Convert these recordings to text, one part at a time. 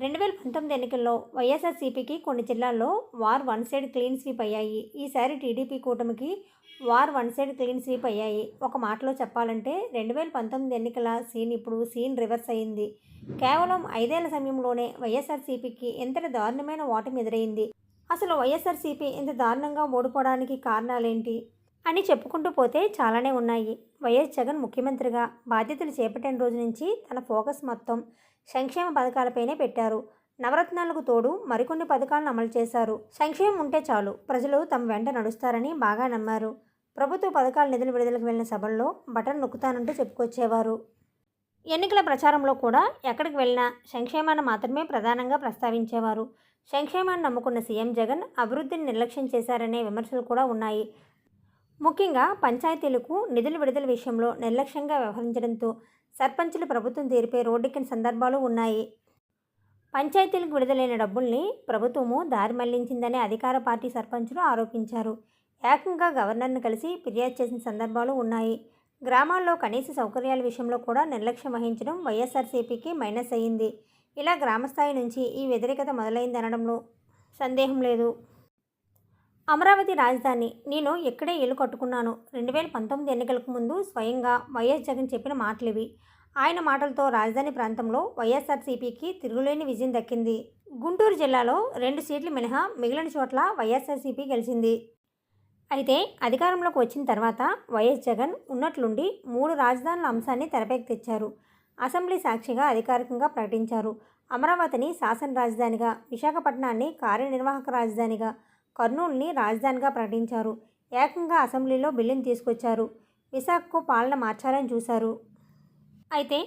రెండు వేల పంతొమ్మిది ఎన్నికల్లో వైఎస్ఆర్సీపీకి కొన్ని జిల్లాల్లో war one side clean sweep అయ్యాయి ఈసారి టీడీపీ కూటమికి war one side clean sweep అయ్యాయి ఒక మాటలో చెప్పాలంటే రెండు వేల పంతొమ్మిది ఎన్నికల సీన్ ఇప్పుడు సీన్ రివర్స్ అయింది కేవలం ఐదేళ్ల సమయంలోనే వైఎస్ఆర్సీపీకి ఎంతటి దారుణమైన ఓటమి ఎదురైంది అసలు వైఎస్ఆర్సీపీ ఇంత దారుణంగా ఓడిపోవడానికి కారణాలేంటి అని చెప్పుకుంటూ పోతే చాలానే ఉన్నాయి వైఎస్ జగన్ ముఖ్యమంత్రిగా బాధ్యతలు చేపట్టిన రోజు నుంచి తన ఫోకస్ మొత్తం సంక్షేమ పథకాలపైనే పెట్టారు నవరత్నాలకు తోడు మరికొన్ని పథకాలను అమలు చేశారు సంక్షేమం ఉంటే చాలు ప్రజలు తమ వెంట నడుస్తారని బాగా నమ్మారు ప్రభుత్వ పథకాల నిధులు విడుదలకు వెళ్ళిన సభల్లో బటన్ నొక్కుతానంటూ చెప్పుకొచ్చేవారు ఎన్నికల ప్రచారంలో కూడా ఎక్కడికి వెళ్ళినా సంక్షేమాన్ని మాత్రమే ప్రధానంగా ప్రస్తావించేవారు సంక్షేమాన్ని నమ్ముకున్న సీఎం జగన్ అభివృద్ధిని నిర్లక్ష్యం చేశారనే విమర్శలు కూడా ఉన్నాయి ముఖ్యంగా పంచాయతీలకు నిధుల విడుదల విషయంలో నిర్లక్ష్యంగా వ్యవహరించడంతో సర్పంచులు ప్రభుత్వం తీరిపై రోడ్డెక్కిన సందర్భాలు ఉన్నాయి పంచాయతీలకు విడుదలైన డబ్బుల్ని ప్రభుత్వము దారి మళ్లించిందని అధికార పార్టీ సర్పంచులు ఆరోపించారు ఏకంగా గవర్నర్ను కలిసి ఫిర్యాదు చేసిన సందర్భాలు ఉన్నాయి గ్రామాల్లో కనీస సౌకర్యాల విషయంలో కూడా నిర్లక్ష్యం వహించడం వైఎస్ఆర్సీపీకి మైనస్ అయ్యింది ఇలా గ్రామస్థాయి నుంచి ఈ వ్యతిరేకత మొదలైందనడంలో సందేహం లేదు అమరావతి రాజధాని నేను ఎక్కడే ఇల్లు కట్టుకున్నాను రెండు వేల పంతొమ్మిది ఎన్నికలకు ముందు స్వయంగా వైఎస్ జగన్ చెప్పిన మాటలివి ఆయన మాటలతో రాజధాని ప్రాంతంలో వైఎస్ఆర్సీపీకి తిరుగులేని విజయం దక్కింది గుంటూరు జిల్లాలో రెండు సీట్లు మినహా మిగిలిన చోట్ల వైఎస్ఆర్సీపీ గెలిచింది అయితే అధికారంలోకి వచ్చిన తర్వాత వైఎస్ జగన్ ఉన్నట్లుండి మూడు రాజధానుల అంశాన్ని తెరపైకి తెచ్చారు అసెంబ్లీ సాక్షిగా అధికారికంగా ప్రకటించారు అమరావతిని శాసన రాజధానిగా విశాఖపట్నాన్ని కార్యనిర్వాహక రాజధానిగా కర్నూలుని రాజధానిగా ప్రకటించారు ఏకంగా అసెంబ్లీలో బిల్లును తీసుకొచ్చారు విశాఖకు పాలన మార్చాలని చూశారు అయితే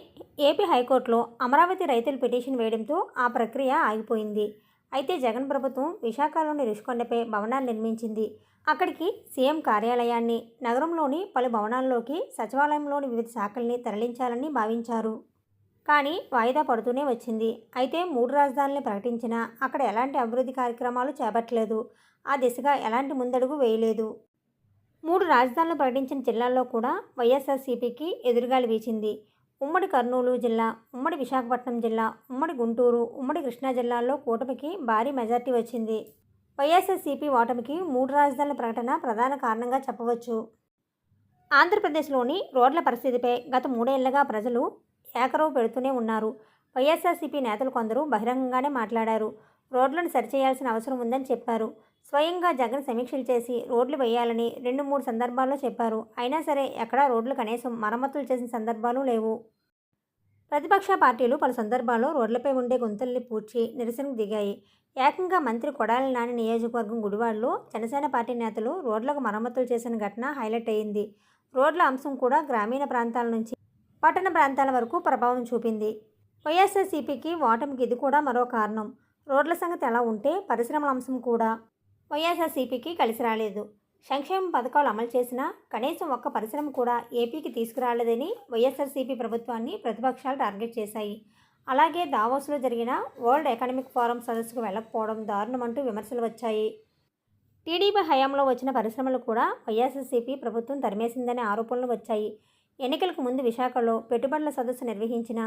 ఏపీ హైకోర్టులో అమరావతి రైతులు పిటిషన్ వేయడంతో ఆ ప్రక్రియ ఆగిపోయింది అయితే జగన్ ప్రభుత్వం విశాఖలోని రుషికొండపై భవనాలు నిర్మించింది అక్కడికి సీఎం కార్యాలయాన్ని నగరంలోని పలు భవనాల్లోకి సచివాలయంలోని వివిధ శాఖల్ని తరలించాలని భావించారు కానీ వాయిదా పడుతూనే వచ్చింది అయితే మూడు రాజధానులు ప్రకటించినా అక్కడ ఎలాంటి అభివృద్ధి కార్యక్రమాలు చేపట్టలేదు ఆ దిశగా ఎలాంటి ముందడుగు వేయలేదు మూడు రాజధానులు ప్రకటించిన జిల్లాల్లో కూడా వైఎస్ఆర్సీపీకి ఎదురుగాలి వీచింది ఉమ్మడి కర్నూలు జిల్లా ఉమ్మడి విశాఖపట్నం జిల్లా ఉమ్మడి గుంటూరు ఉమ్మడి కృష్ణా జిల్లాల్లో కూటమికి భారీ మెజార్టీ వచ్చింది వైఎస్ఆర్సీపీ ఓటమికి మూడు రాజధానుల ప్రకటన ప్రధాన కారణంగా చెప్పవచ్చు ఆంధ్రప్రదేశ్లోని రోడ్ల పరిస్థితిపై గత మూడేళ్లుగా ప్రజలు కేకరవ పెడుతూనే ఉన్నారు వైఎస్ఆర్సీపీ నేతలు కొందరు బహిరంగంగానే మాట్లాడారు రోడ్లను సరిచేయాల్సిన అవసరం ఉందని చెప్పారు స్వయంగా జగన్ సమీక్షలు చేసి రోడ్లు వేయాలని రెండు మూడు సందర్భాల్లో చెప్పారు అయినా సరే ఎక్కడా రోడ్లు కనీసం మరమ్మతులు చేసిన సందర్భాలు లేవు ప్రతిపక్ష పార్టీలు పలు సందర్భాల్లో రోడ్లపై ఉండే గుంతల్ని పూడ్చి నిరసనకు దిగాయి ఏకంగా మంత్రి కొడాలి నాని నియోజకవర్గం గుడివాడలో జనసేన పార్టీ నేతలు రోడ్లకు మరమ్మతులు చేసిన ఘటన హైలైట్ అయింది రోడ్ల అంశం కూడా గ్రామీణ ప్రాంతాల నుంచి పట్టణ ప్రాంతాల వరకు ప్రభావం చూపింది వైఎస్ఆర్సీపీకి ఓటమికి ఇది కూడా మరో కారణం రోడ్ల సంగతి ఎలా ఉంటే పరిశ్రమల అంశం కూడా వైఎస్ఆర్సీపీకి కలిసి రాలేదు సంక్షేమ పథకాలు అమలు చేసినా కనీసం ఒక్క పరిశ్రమ కూడా ఏపీకి తీసుకురాలేదని వైఎస్ఆర్సీపీ ప్రభుత్వాన్ని ప్రతిపక్షాలు టార్గెట్ చేశాయి అలాగే దావోస్లో జరిగిన వరల్డ్ ఎకనామిక్ ఫోరం సదస్సుకు వెళ్ళకపోవడం దారుణమంటూ విమర్శలు వచ్చాయి టీడీపీ హయాంలో వచ్చిన పరిశ్రమలు కూడా వైఎస్ఆర్సీపీ ప్రభుత్వం తరిమేసిందనే ఆరోపణలు వచ్చాయి ఎన్నికలకు ముందు విశాఖలో పెట్టుబడుల సదస్సు నిర్వహించిన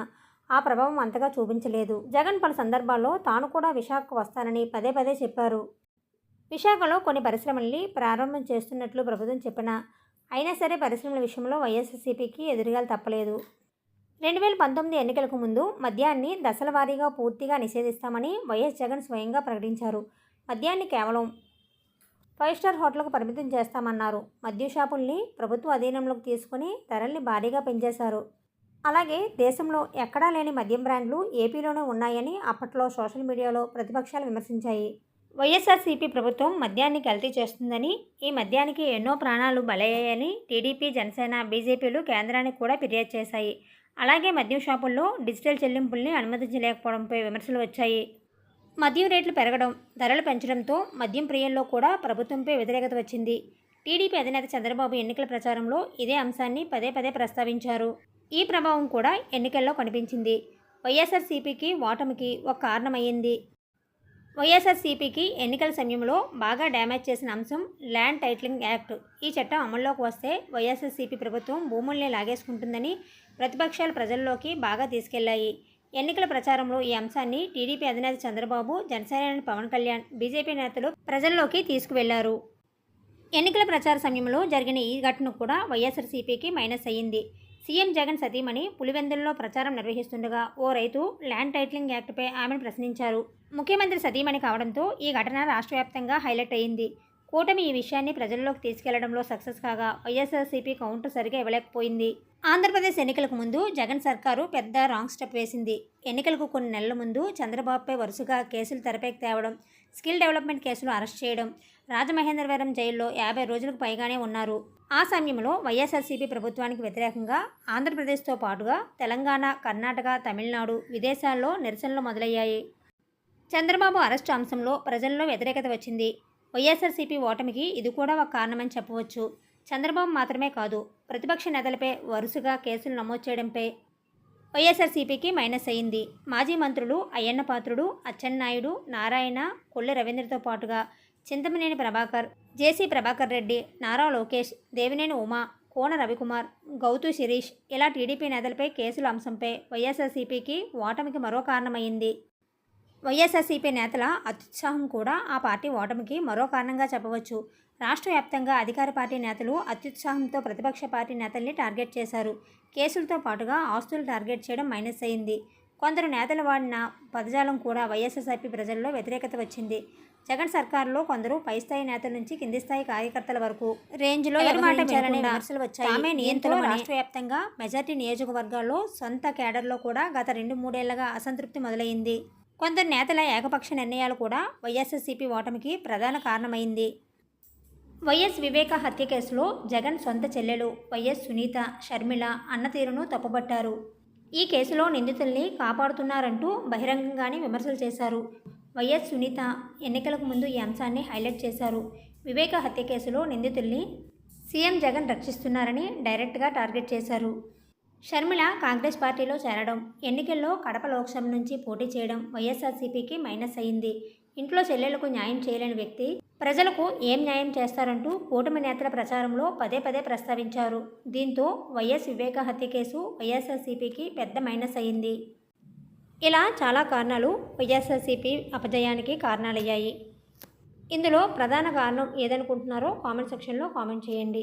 ఆ ప్రభావం అంతగా చూపించలేదు జగన్ పలు సందర్భాల్లో తాను కూడా విశాఖకు వస్తానని పదే పదే చెప్పారు విశాఖలో కొన్ని పరిశ్రమల్ని ప్రారంభం చేస్తున్నట్లు ప్రభుత్వం చెప్పిన అయినా సరే పరిశ్రమల విషయంలో వైఎస్సీపీకి ఎదురుగాలు తప్పలేదు రెండు వేల పంతొమ్మిది ఎన్నికలకు ముందు మద్యాన్ని దశల వారీగా పూర్తిగా నిషేధిస్తామని వైఎస్ జగన్ స్వయంగా ప్రకటించారు మద్యాన్ని కేవలం ఫైవ్ స్టార్ హోటల్కు పరిమితం చేస్తామన్నారు మద్య షాపుల్ని ప్రభుత్వ అధీనంలోకి తీసుకుని ధరల్ని భారీగా పెంచేశారు అలాగే దేశంలో ఎక్కడా లేని మద్యం బ్రాండ్లు ఏపీలోనే ఉన్నాయని అప్పట్లో సోషల్ మీడియాలో ప్రతిపక్షాలు విమర్శించాయి వైఎస్ఆర్సీపీ ప్రభుత్వం మద్యాన్ని కల్తీ చేస్తుందని ఈ మద్యానికి ఎన్నో ప్రాణాలు బలయ్యాయని టీడీపీ జనసేన బీజేపీలు కేంద్రానికి కూడా ఫిర్యాదు చేశాయి అలాగే మద్యం షాపుల్లో డిజిటల్ చెల్లింపుల్ని అనుమతించలేకపోవడంపై విమర్శలు వచ్చాయి మద్యం రేట్లు పెరగడం ధరలు పెంచడంతో మద్యం ప్రియంలో కూడా ప్రభుత్వంపై వ్యతిరేకత వచ్చింది టీడీపీ అధినేత చంద్రబాబు ఎన్నికల ప్రచారంలో ఇదే అంశాన్ని పదే పదే ప్రస్తావించారు ఈ ప్రభావం కూడా ఎన్నికల్లో కనిపించింది వైఎస్ఆర్సీపీకి ఓటమికి ఒక కారణమయ్యింది వైఎస్ఆర్సీపీకి ఎన్నికల సమయంలో బాగా డ్యామేజ్ చేసిన అంశం ల్యాండ్ టైటిలింగ్ యాక్ట్ ఈ చట్టం అమల్లోకి వస్తే వైఎస్ఆర్సీపీ ప్రభుత్వం భూముల్ని లాగేసుకుంటుందని ప్రతిపక్షాలు ప్రజల్లోకి బాగా తీసుకెళ్లాయి ఎన్నికల ప్రచారంలో ఈ అంశాన్ని టీడీపీ అధినేత చంద్రబాబు జనసేన పవన్ కళ్యాణ్ బీజేపీ నేతలు ప్రజల్లోకి తీసుకువెళ్లారు ఎన్నికల ప్రచార సమయంలో జరిగిన ఈ ఘటన కూడా వైఎస్ఆర్సీపీకి మైనస్ అయ్యింది సీఎం జగన్ సతీమణి పులివెందుల్లో ప్రచారం నిర్వహిస్తుండగా ఓ రైతు ల్యాండ్ టైటిలింగ్ యాక్ట్పై ఆమెను ప్రశ్నించారు ముఖ్యమంత్రి సతీమణి కావడంతో ఈ ఘటన రాష్ట్ర హైలైట్ అయింది కూటమి ఈ విషయాన్ని ప్రజల్లోకి తీసుకెళ్లడంలో సక్సెస్ కాగా వైఎస్ఆర్సీపీ కౌంటర్ సరిగా ఇవ్వలేకపోయింది ఆంధ్రప్రదేశ్ ఎన్నికలకు ముందు జగన్ సర్కారు పెద్ద రాంగ్ స్టెప్ వేసింది ఎన్నికలకు కొన్ని నెలల ముందు చంద్రబాబుపై వరుసగా కేసులు తెరపైకి తేవడం స్కిల్ డెవలప్మెంట్ కేసులు అరెస్ట్ చేయడం రాజమహేంద్రవరం జైల్లో యాభై రోజులకు పైగానే ఉన్నారు ఆ సమయంలో వైఎస్ఆర్సీపీ ప్రభుత్వానికి వ్యతిరేకంగా ఆంధ్రప్రదేశ్తో పాటుగా తెలంగాణ కర్ణాటక తమిళనాడు విదేశాల్లో నిరసనలు మొదలయ్యాయి చంద్రబాబు అరెస్టు అంశంలో ప్రజల్లో వ్యతిరేకత వచ్చింది వైఎస్ఆర్సీపీ ఓటమికి ఇది కూడా ఒక కారణమని చెప్పవచ్చు చంద్రబాబు మాత్రమే కాదు ప్రతిపక్ష నేతలపై వరుసగా కేసులు నమోదు చేయడంపై వైఎస్ఆర్సీపీకి మైనస్ అయింది మాజీ మంత్రులు అయ్యన్న పాత్రుడు అచ్చెన్నాయుడు నారాయణ కొల్లి రవీంద్రతో పాటుగా చింతమనేని ప్రభాకర్ జేసీ ప్రభాకర్ రెడ్డి నారా లోకేష్ దేవినేని ఉమా కోన రవికుమార్ గౌతు శిరీష్ ఇలా టీడీపీ నేతలపై కేసుల అంశంపై వైఎస్ఆర్సీపీకి ఓటమికి మరో కారణమైంది వైఎస్ఆర్సీపీ నేతల అత్యుత్సాహం కూడా ఆ పార్టీ ఓటమికి మరో కారణంగా చెప్పవచ్చు రాష్ట్ర వ్యాప్తంగా అధికార పార్టీ నేతలు అత్యుత్సాహంతో ప్రతిపక్ష పార్టీ నేతల్ని టార్గెట్ చేశారు కేసులతో పాటుగా ఆస్తులు టార్గెట్ చేయడం మైనస్ అయింది కొందరు నేతలు వాడిన పదజాలం కూడా వైఎస్ఆర్సీపీ ప్రజల్లో వ్యతిరేకత వచ్చింది జగన్ సర్కారులో కొందరు పైస్థాయి నేతల నుంచి కింది స్థాయి కార్యకర్తల వరకు రేంజ్లో విమర్శలు వచ్చాయి ఆమె నియంత్రణ రాష్ట్ర వ్యాప్తంగా మెజార్టీ నియోజకవర్గాల్లో సొంత కేడర్లో కూడా గత రెండు మూడేళ్లగా అసంతృప్తి మొదలైంది కొందరు నేతల ఏకపక్ష నిర్ణయాలు కూడా వైఎస్ఎస్సీపీ ఓటమికి ప్రధాన కారణమైంది వైఎస్ వివేక హత్య కేసులో జగన్ సొంత చెల్లెలు వైఎస్ సునీత షర్మిల తీరును తప్పుబట్టారు ఈ కేసులో నిందితుల్ని కాపాడుతున్నారంటూ బహిరంగంగానే విమర్శలు చేశారు వైఎస్ సునీత ఎన్నికలకు ముందు ఈ అంశాన్ని హైలైట్ చేశారు వివేక హత్య కేసులో నిందితుల్ని సీఎం జగన్ రక్షిస్తున్నారని డైరెక్ట్గా టార్గెట్ చేశారు షర్మిల కాంగ్రెస్ పార్టీలో చేరడం ఎన్నికల్లో కడప లోక్సభ నుంచి పోటీ చేయడం వైఎస్ఆర్సీపీకి మైనస్ అయింది ఇంట్లో చెల్లెలకు న్యాయం చేయలేని వ్యక్తి ప్రజలకు ఏం న్యాయం చేస్తారంటూ కూటమి నేతల ప్రచారంలో పదే పదే ప్రస్తావించారు దీంతో వైఎస్ వివేక హత్య కేసు వైఎస్ఆర్సీపీకి పెద్ద మైనస్ అయింది ఇలా చాలా కారణాలు వైఎస్ఆర్సీపీ అపజయానికి కారణాలయ్యాయి ఇందులో ప్రధాన కారణం ఏదనుకుంటున్నారో కామెంట్ సెక్షన్లో కామెంట్ చేయండి